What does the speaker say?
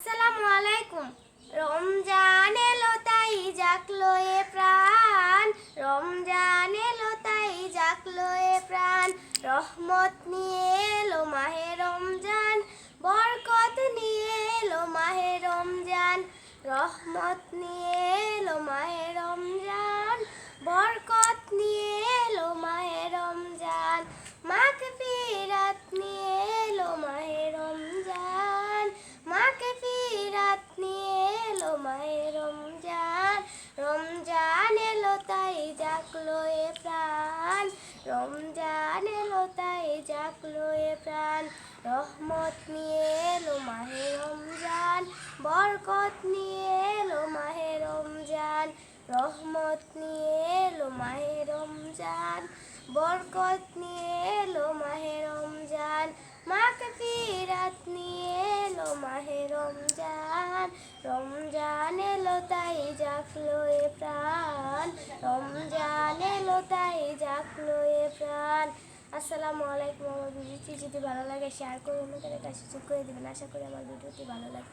আসসালামু আলাইকুম। রমজান এলো, তাই জাকলো এ প্রাণ। রমজান এলো, তাই জাকলো এ প্রাণ। রহমত নিয়ে এলো মাহে রমজান, বরকত নিয়ে এলো মাহে রমজান। রহমত নিয়ে এলো মাহে জাগলো এ প্রাণ। রমজান এলো তাই জাগলো এ প্রাণ। রহমত নিয়ে এলো মাহে রমজান, বরকত নিয়ে এলো মাহে রমজান। রহমত নিয়ে এলো মাহে রমজান, বরকত নিয়ে রমজান রমজান এলো, তাই জাগলো এ প্রাণ। রমজান এলো, তাই জাগলো এ প্রাণ। আসসালামু আলাইকুম, আমার ভিডিওটি যদি ভালো লাগে শেয়ার করে অন্যদের কাছে করে দেবেন। আশা করি আমার ভিডিওটি ভালো লাগে